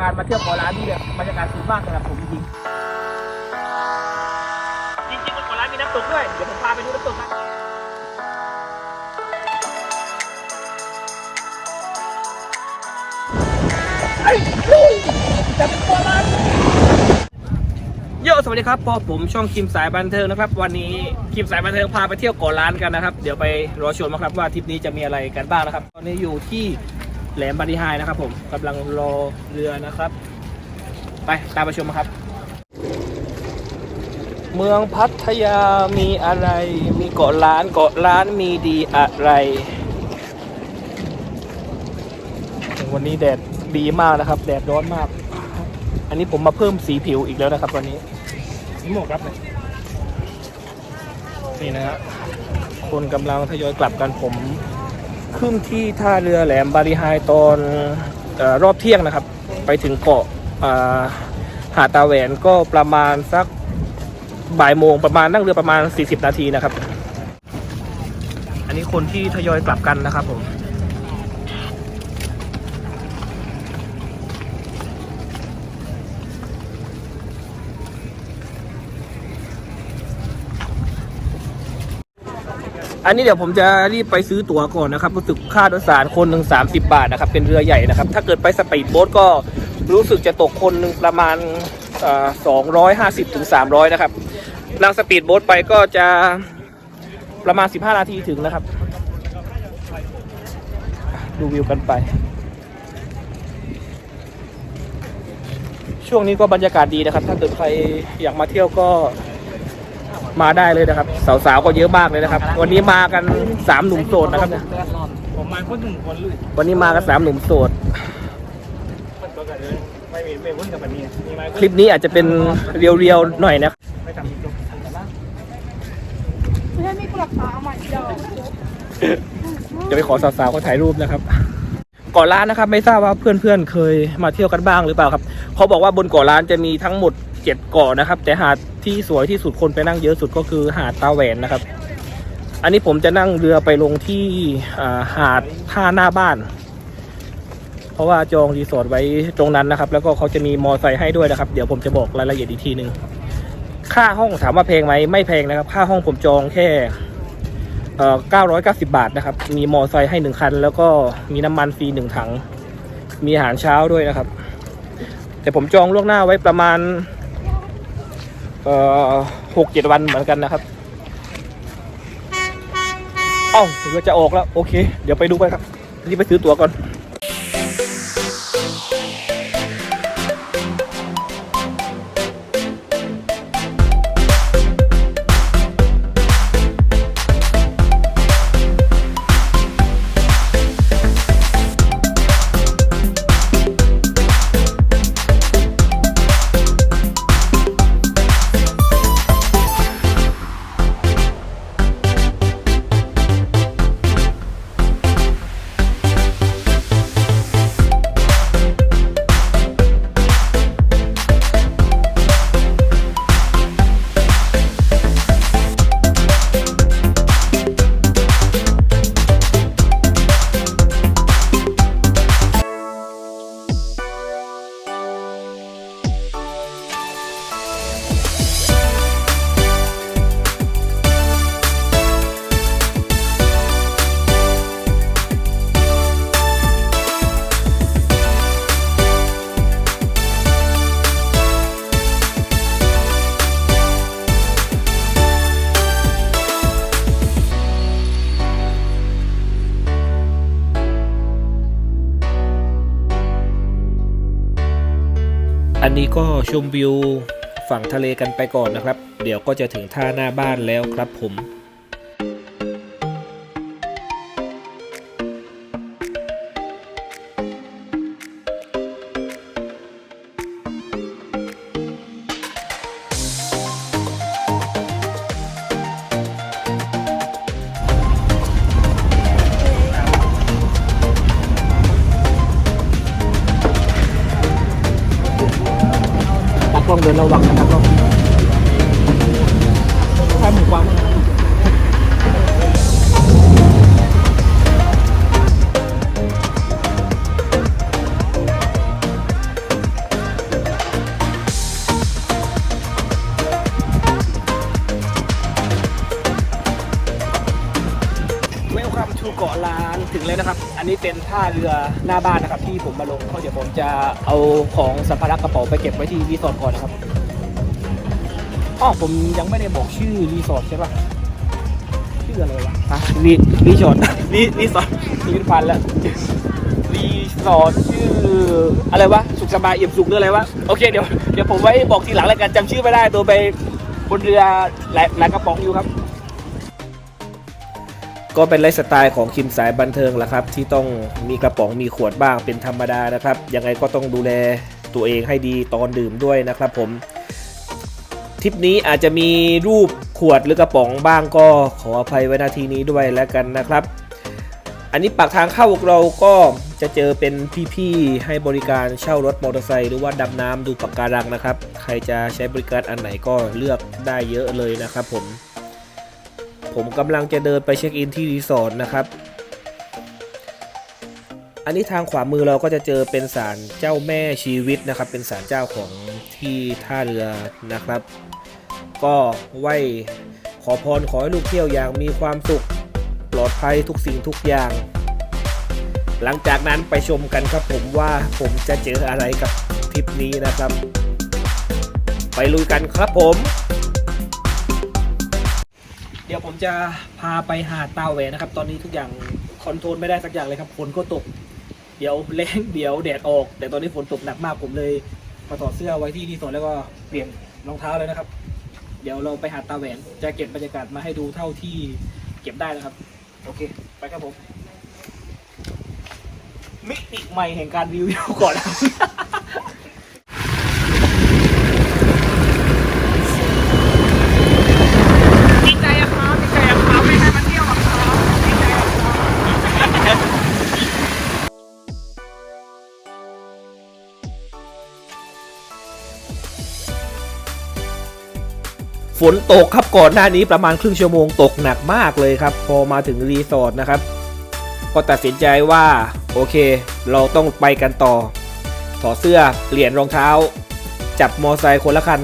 การมาเที่ยวเกาะล้านนี่เนี่ยบรรยากาศสุดมากสำหรับผมจริงจริงๆบนเกาะล้านมีน้ำตกด้วย เดี๋ยวผมพาไปดูน้ำตกนะไอ้ลูกจับเกาะล้านโยสวัสดีครับพอผมช่องคิมสายบันเทิงนะครับ วันนี้คิมสายบันเทิงพาไปเที่ยวเกาะล้านกันนะครับ เดี๋ยวไปรอชมนะครับว่าทริปนี้จะมีอะไรกันบ้างนะครับ ตอนนี้อยู่ที่ แหลมบาริไฮนะครับผมกำลังรอเรือนะครับ ไปตามไปชมครับ เมืองพัทยามีอะไร มีเกาะล้านเกาะล้านมีดีอะไร วันนี้แดดดีมากนะครับ แดดร้อนมาก อันนี้ผมมาเพิ่มสีผิวอีกแล้วนะครับวันนี้นี่หมวกรับนี่นะฮะคนกำลังทยอยกลับกันผม ขึ้นที่ท่าเรือแหลมบาริไฮตอนอรอบเที่ยงนะครับ ไปถึงเกาะหาดตาแหวนก็ประมาณสักบ่ายโมงประมาณนั่งเรือประมาณ 40 นาทีนะครับ อันนี้คนที่ทยอยกลับกันนะครับผม อันนี้เดี๋ยวผมจะรีบไปซื้อตั๋วก่อนนะครับรู้สึกค่าโดยสารคนหนึ่งสามสิบาทนะครับเป็นเรือใหญ่นะครับ ถ้าเกิดไปสปีดโบ๊ทก็รู้สึกจะตกคนหนึ่งประมาณสองร้อยห้าสิบถึงสามร้อยนะครับนั่งสปีดโบ๊ทไปก็จะประมาณสิบห้านาทีถึงนะครับ ดูวิวกันไป ช่วงนี้ก็บรรยากาศดีนะครับ ถ้าเกิดใครอยากมาเที่ยวก็ มาได้เลยนะครับ สาวๆก็เยอะมากเลยนะครับ วันนี้มากันสามหนุ่มโสดนะครับเนี่ยผมมาคนหนึ่งคนเลยวันนี้มากันสามหนุ่มโสดมันก็กันเลยไม่มีไม่วุ่นกับแบบนี้มีไหมคลิปนี้อาจจะเป็นเรียวๆหน่อยนะไม่ทำจบทันกันนะไม่ให้มีกลับตาใหม่เดียวจะไปขอสาวๆเขาถ่ายรูปนะครับเกาะล้านนะครับ ไม่ทราบว่าเพื่อนๆเคยมาเที่ยวกันบ้างหรือเปล่าครับเขาบอกว่าบนเกาะล้านจะมีทั้งหมด เจ็ดเกาะนะครับ แต่หาดที่สวยที่สุดคนไปนั่งเยอะสุดก็คือหาดตาแหวนนะครับ อันนี้ผมจะนั่งเรือไปลงที่หาดท่าหน้าบ้าน เพราะว่าจองรีสอร์ทไว้ตรงนั้นนะครับ แล้วก็เขาจะมีมอไซค์ให้ด้วยนะครับ เดี๋ยวผมจะบอกรายละเอียดอีกทีหนึ่งค่าห้องถามว่าแพงไหมไม่แพงนะครับ ค่าห้องผมจองแค่เก้าร้อ่อ990บาทนะครับ มีมอไซค์ให้หนึ่งคัน แล้วก็มีน้ำมันฟรีหนึ่งถัง มีอาหารเช้าด้วยนะครับ แต่ผมจองล่วงหน้าไว้ประมาณ เอ่อหกเจ็ดวันเหมือนกันนะครับเอ้าเรือจะออกแล้ว โอเค เดี๋ยวไปดูไปครับรีบไปซื้อตั๋วก่อน นี้ก็ชมวิวฝั่งทะเลกันไปก่อนนะครับ เดี๋ยวก็จะถึงท่าหน้าบ้านแล้วครับผม ระวังนะครับก็แค่หมูกวางเกาะลานถึงแล้วนะครับ อันนี้เป็นท่าเรือหน้าบ้านนะครับ ที่ผมมาลงก็เดี๋ยวผมจะเอาของสัมภาระกระเป๋าไปเก็บไว้ที่รีสอร์ทก่อนนะครับ อ๋อผมยังไม่ได้บอกชื่อรีสอร์ทใช่ปะชื่ออะไรวะฮะรีรีสอร์ทรีรีสอร์ทชีวิตพันแล้วรีสอร์ทชื่ออะไรวะสุขสบายเอี่ยมสุขหรืออะไรวะโอเคเดี๋ยวเดี๋ยวผมไว้บอกทีหลังแล้วกันจำชื่อไม่ได้ตัวไปบนเรือหลายหลายกระป๋องอยู่ครับ ก็เป็นไลฟ์สไตล์ของคิมสายบันเทิงแหละครับ ที่ต้องมีกระป๋องมีขวดบ้างเป็นธรรมดานะครับ ยังไงก็ต้องดูแลตัวเองให้ดีตอนดื่มด้วยนะครับผม ทริปนี้อาจจะมีรูปขวดหรือกระป๋องบ้างก็ขออภัยไว้นาทีนี้ด้วยแล้วกันนะครับ อันนี้ปากทางเข้าเราก็จะเจอเป็นพี่ๆให้บริการเช่ารถมอเตอร์ไซค์หรือว่าดำน้ำดูปะการังนะครับ ใครจะใช้บริการอันไหนก็เลือกได้เยอะเลยนะครับผม ผมกำลังจะเดินไปเช็คอินที่รีสอร์ทนะครับ อันนี้ทางขวามือเราก็จะเจอเป็นศาลเจ้าแม่ชีวิตนะครับ เป็นศาลเจ้าของที่ท่าเรือนะครับ ก็ไหวขอพรขอให้ลูกเที่ยวอย่างมีความสุขปลอดภัยทุกสิ่งทุกอย่าง หลังจากนั้นไปชมกันครับผมว่าผมจะเจออะไรกับทริปนี้นะครับ ไปลุยกันครับผม เดี๋ยวผมจะพาไปหาดตาแหวนนะครับ ตอนนี้ทุกอย่างคอนโทรลไม่ได้สักอย่างเลยครับฝนก็ตก เดี๋ยวแรงเดี๋ยวแดดออก แต่ตอนนี้ฝนตกหนักมากผมเลยมาถอดเสื้อไว้ที่ที่สวนแล้วก็เปลี่ยนรองเท้าเลยนะครับ เดี๋ยวเราไปหาดตาแหวนจะเก็บบรรยากาศมาให้ดูเท่าที่เก็บได้นะครับ โอเค ไปครับผมมิติใหม่แห่งการรีวิวก่อน ฝนตกครับก่อนหน้านี้ประมาณครึ่งชั่วโมงตกหนักมากเลยครับ พอมาถึงรีสอร์ทนะครับ ก็ตัดสินใจว่าโอเค เราต้องไปกันต่อ ถอดเสื้อเปลี่ยนรองเท้า จับมอไซค์คนละคัน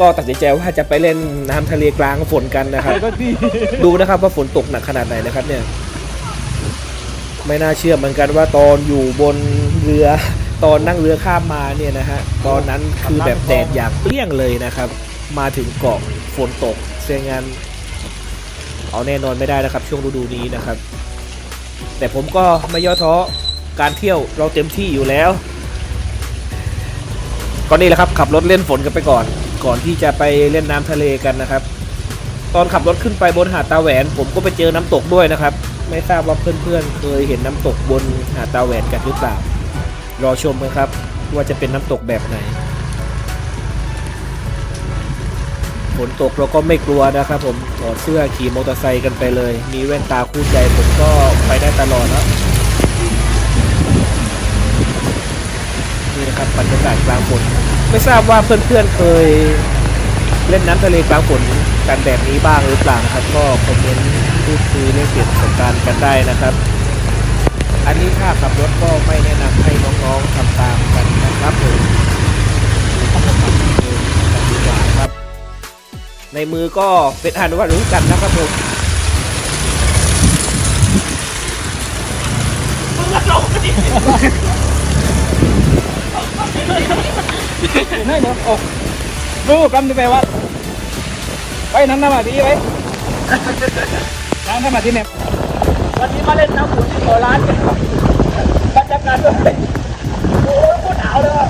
ก็ตัดสินใจว่าจะไปเล่นน้ำทะเลกลางฝนกันนะครับ ดูนะครับว่าฝนตกหนักขนาดไหนนะครับเนี่ยไม่น่าเชื่อเหมือนกันว่าตอนอยู่บนเรือตอนนั่งเรือข้ามมาเนี่ยนะฮะตอนนั้นคือแบบแดดอย่างเปรี้ยงเลยนะครับ มาถึงเกาะฝนตกเสียงานเอาแน่นอนไม่ได้นะครับ ช่วงฤดูนี้นะครับ แต่ผมก็ไม่ย่อท้อการเที่ยวเราเต็มที่อยู่แล้ว ก็นี่แหละครับ ขับรถเล่นฝนกันไปก่อน ก่อนที่จะไปเล่นน้ำทะเลกันนะครับ ตอนขับรถขึ้นไปบนหาดตาแหวน ผมก็ไปเจอน้ำตกด้วยนะครับ ไม่ทราบว่าเพื่อนๆเคยเห็นน้ำตกบนหาดตาแหวนกันหรือเปล่ารอชมกันครับ ว่าจะเป็นน้ำตกแบบไหน ฝนตกเราก็ไม่กลัวนะครับผมถอดเสื้อขี่มอเตอร์ไซค์กันไปเลย มีแว่นตาคู่ใจผมก็ไปได้ตลอดแล้วนี่นะครับบรรยากาศกลางฝนไม่ทราบว่าเพื่อนๆเคยเล่นน้ำทะเลกลางฝนกันแบบนี้บ้างหรือเปล่าครับ ก็คอมเมนต์พูดคุยเล่นเปลี่ยนประสบการณ์กันได้นะครับ อันนี้ถ้าขับรถก็ไม่แนะนำให้น้องๆทำตามกันนะครับผม ในมือก็เป็นอันว่ารู้กันนะครับผมไม่เนาะโอ้รู้กำที่ไปว่าไปนั่นน้ำมาดีไว้นั่นน้ำมาที่เนี่ยวันนี้มาเล่นน้ำฝนที่หัวร้านกันครับบรรยากาศด้วยโอ้ยโคตรหนาวเลย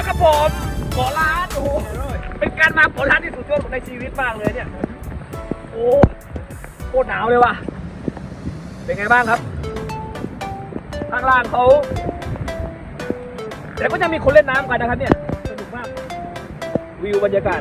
แล้วครับผมขอร้านโอ้โหเป็นการมาเกาะล้านที่สุดยอดในชีวิตมากเลยเนี่ย โอ้โคตรหนาวเลยว่ะ เป็นไงบ้างครับข้างล่างเขาแต่ก็จะมีคนเล่นน้ำกันนะครับเนี่ย สนุกมาก วิวบรรยากาศ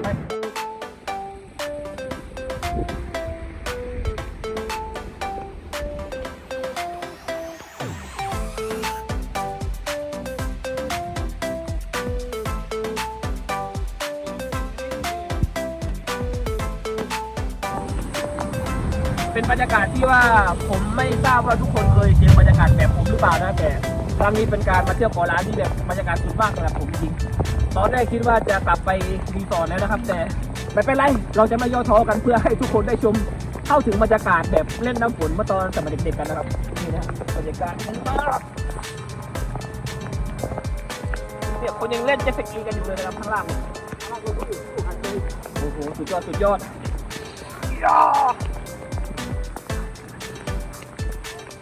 เป็นบรรยากาศที่ว่าผมไม่ทราบว่าทุกคนเคยเจอบรรยากาศแบบผมหรือเปล่านะแต่ครั้งนี้เป็นการมาเที่ยวเกาะล้านที่แบบบรรยากาศสุดมากสำหรับผมจริงตอนแรกคิดว่าจะกลับไปรีสอร์ทแล้วนะครับ แต่ไม่เป็นไรเราจะไม่ย่อท้อกันเพื่อให้ทุกคนได้ชมเข้าถึงบรรยากาศแบบเล่นน้ำฝนเมื่อตอนสมัยเด็กๆกันนะครับนี่นะบรรยากาศมันมากเนี่ยคนยังเล่นเจ็ตสกีกันอยู่เลยนะครับข้างล่างโอ้โหสุดยอดสุดยอด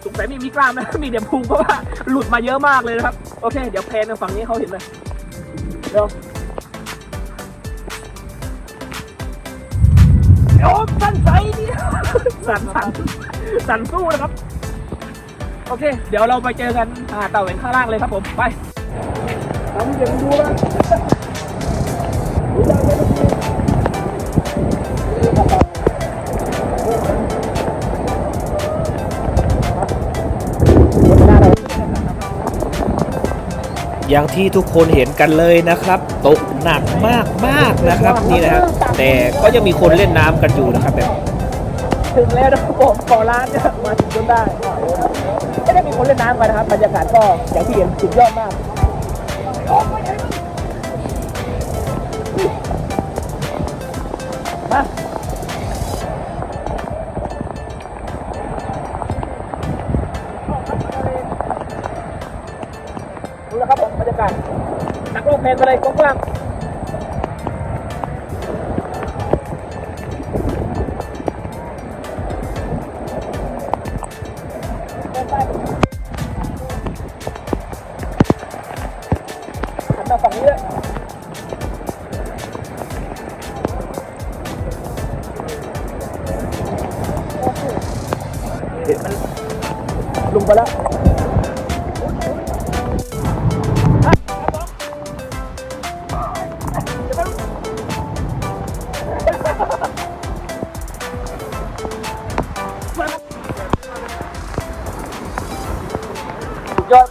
สงสัยไม่มีกล้ามนะ มีแต่พุงเพราะว่าหลุดมาเยอะมากเลยนะครับ โอเค เดี๋ยวแพนทางฝั่งนี้เขาเห็นเลยเดี๋ยวโอ้สั่นใสนี่สั่นสั่นสั่นสู้นะครับ โอเค เดี๋ยวเราไปเจอกันหาเต่าเหวนข้างล่างเลยครับผม ไปทำเดี๋ยวดูนะ อย่างที่ทุกคนเห็นกันเลยนะครับ ตกหนักมากมากๆนะครับนี่นะฮะแต่ก็ยังมีคนเล่นน้ำกันอยู่นะครับแบบถึงแล้วนะครับผมเกาะล้านเนี่ยมาถึงจนได้ไม่ได้มีคนเล่นน้ำกันนะครับบรรยากาศก็อย่างที่เห็นสุดยอดมาก ตักโลก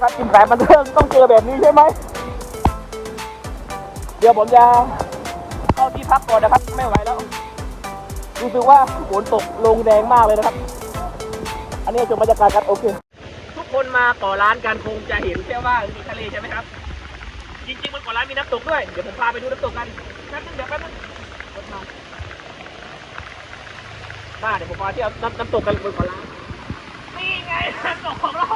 สุดยอดครับทีมสายบันเทิงต้องเจอแบบนี้ใช่ไหม เดี๋ยวผมจะเข้าที่พักก่อนนะครับ ไม่ไหวแล้วรู้สึกว่าฝนตกลงแดงมากเลยนะครับ อันนี้ชมบรรยากาศกันโอเค ทุกคนมาก่อร้านกันคงจะเห็นแค่ว่ามีทะเลใช่ไหมครับ จริงๆบนก่อร้านมีน้ำตกด้วย เดี๋ยวผมพาไปดูน้ำตกกันแป๊บนึงเดี๋ยวแป๊บนึงรถมาบ้าเดี๋ยวผมพาเที่ยวน้ำน้ำตกกันบนก่อร้านนี่ไงน้ำตกของเรา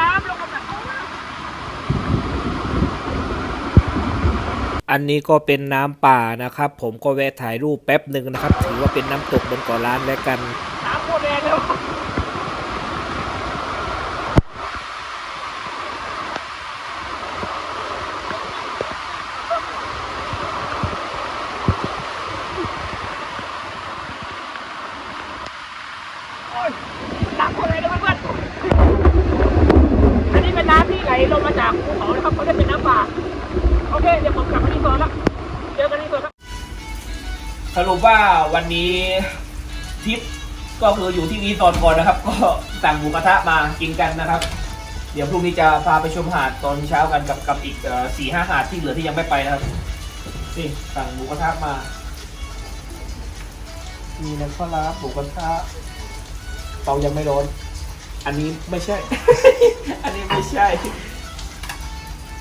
น้ำลงมาแบบอันนี้ก็เป็นน้ำป่านะครับ ผมก็แวะถ่ายรูปแป๊บหนึ่งนะครับ ถือว่าเป็นน้ำตกบนเกาะล้านแล้วกันน้ำโคตรแรงเลยว่ะโอ๊ยน้ำโคตรแรงเลยเพื่อนๆอันนี้เป็นน้ำที่ไห ลลงมาจากภูเขานะครับเขาเรียกเป็นน้ำป่าโอเคเดี๋ยวผมกลับมาที่โซนแล้วเจอกันที่โซนครับสรุปว่าวันนี้ทริปก็คืออยู่ที่รีสอร์ทก่อนนะครับ ก็สั่งหมูกระทะมากินกันนะครับ เดี๋ยวพรุ่งนี้จะพาไปชมหาดตอนเช้ากันกับกับอีกสี่ห้าหาดที่เหลือที่ยังไม่ไปนะครับนี่สั่งหมูกระทะมามีน้ำข้าวราหมูกระทะเตายังไม่ร้อน อันนี้ไม่ใช่ อันนี้ไม่ใช่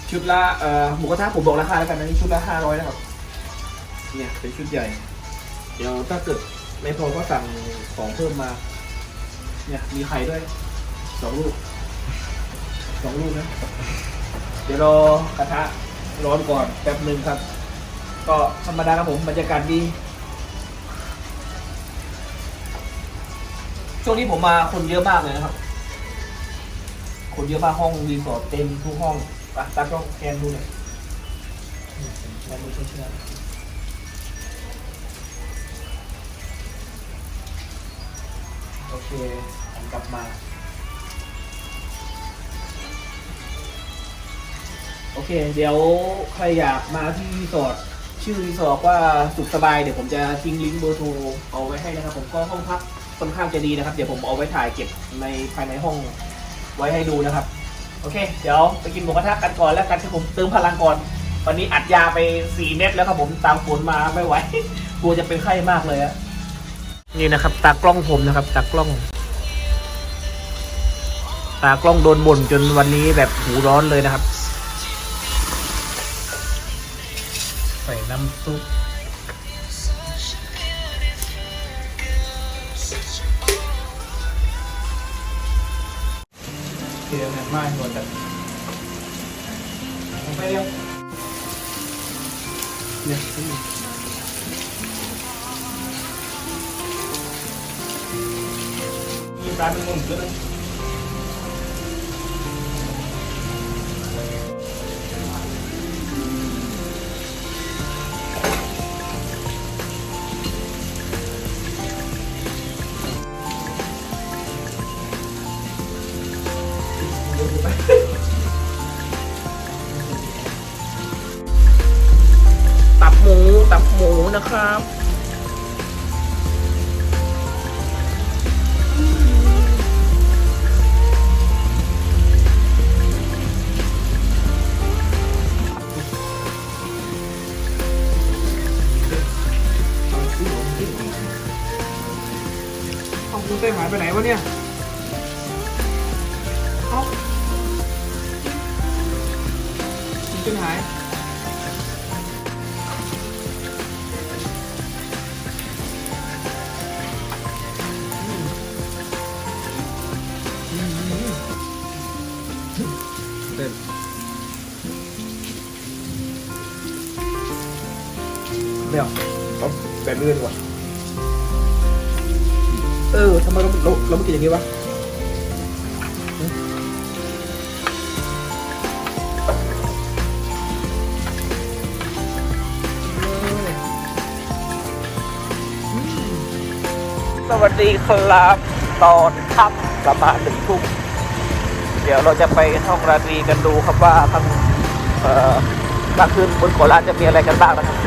ชุดละเอ่อหมูกระทะผมบอกราคาแล้วกันนะนี่ชุดละห้าร้อยนะครับ เนี่ยเป็นชุดใหญ่ เดี๋ยวถ้าเกิดไม่พอก็สั่งของเพิ่มมา เนี่ยมีไข่ด้วยสองลูกสองลูกนะ เดี๋ยวรอกระทะร้อนก่อนแป๊บหนึ่งครับ ก็ธรรมดาครับผมบรรยากาศดีช่วงนี้ผมมาคนเยอะมากเลยนะครับ คนเยอะมากห้องรีสอร์ทเต็มทุกห้อง ปะตากล้องแกนดูหน่อยแกนดูเชื่อโอเคผมกลับมา โอเค เดี๋ยวใครอยากมาที่รีสอร์ทชื่อรีสอร์ทว่าสุขสบาย เดี๋ยวผมจะทิ้งลิงก์เบอร์โทรเอาไว้ให้นะครับ ผมก็ห้องพักค่อนข้างจะดีนะครับ เดี๋ยวผมเอาไว้ถ่ายเก็บในภายในห้องไว้ให้ดูนะครับ โอเค เดี๋ยวไปกินหมูกระทะกันก่อนแล้วกันที่ผมเติมพลังก่อนวันนี้อัดยาไปสี่เม็ดแล้วครับผมตามฝนมาไม่ไหวกลัวจะเป็นไข้มากเลยอะนี่นะครับ ตากล้องผมนะครับ ตากล้อง ตากล้องโดนบ่นจนวันนี้แบบหูร้อนเลยนะครับ ใส่น้ำซุป เดี๋ยวแบบมากหมดแบบผมไปเร็วเนี่ย ไปไหนวะเนี่ยเอ้าคุณเต้หายเต้นไม่เอาเอาแบบนี้เลยดีกว่า เออทำไมเราเราเราไม่กินอย่างนี้วะสวัสดีครับตอนค่ำประมาณหนึ่งทุ่มเดี๋ยวเราจะไปห้องราตรีกันดูครับว่าข้างเอ่อกลางคืนบนเกาะล้านจะมีอะไรกันบ้างนะครับ